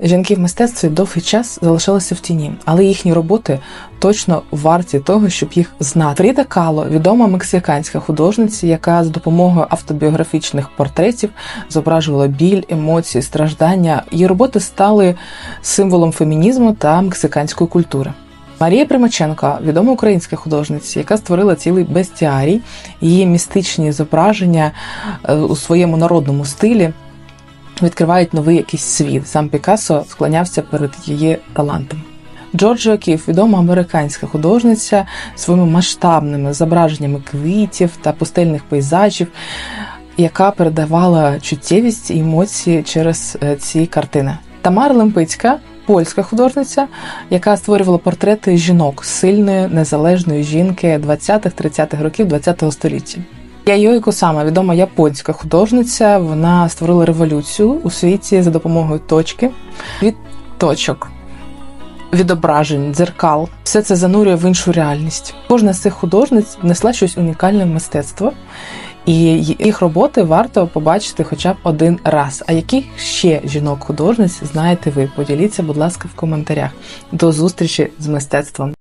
Жінки в мистецтві довгий час залишалися в тіні, але їхні роботи точно варті того, щоб їх знати. Фріда Кало відома мексиканська художниця, яка з допомогою автобіографічних портретів зображувала біль, емоції, страждання. Її роботи стали символом фемінізму та мексиканської культури. Марія Примаченко, відома українська художниця, яка створила цілий бестіарій, її містичні зображення е, у своєму народному стилі відкривають новий якийсь світ. Сам Пікассо склонявся перед її талантом. Джорджія Кіф, відома американська художниця своїми масштабними зображеннями квітів та пустельних пейзажів, яка передавала чуттєвість і емоції через е, ці картини. Тамара Лемпицька, польська художниця, яка створювала портрети жінок сильної незалежної жінки 20-30-х років ХХ століття. Яйой Косама, відома японська художниця, вона створила революцію у світі за допомогою точки від точок. Відображень, дзеркал, все це занурює в іншу реальність. Кожна з цих художниць внесла щось унікальне в мистецтво, і їх роботи варто побачити хоча б один раз. А яких ще жінок-художниць знаєте ви? Поділіться, будь ласка, в коментарях. До зустрічі з мистецтвом.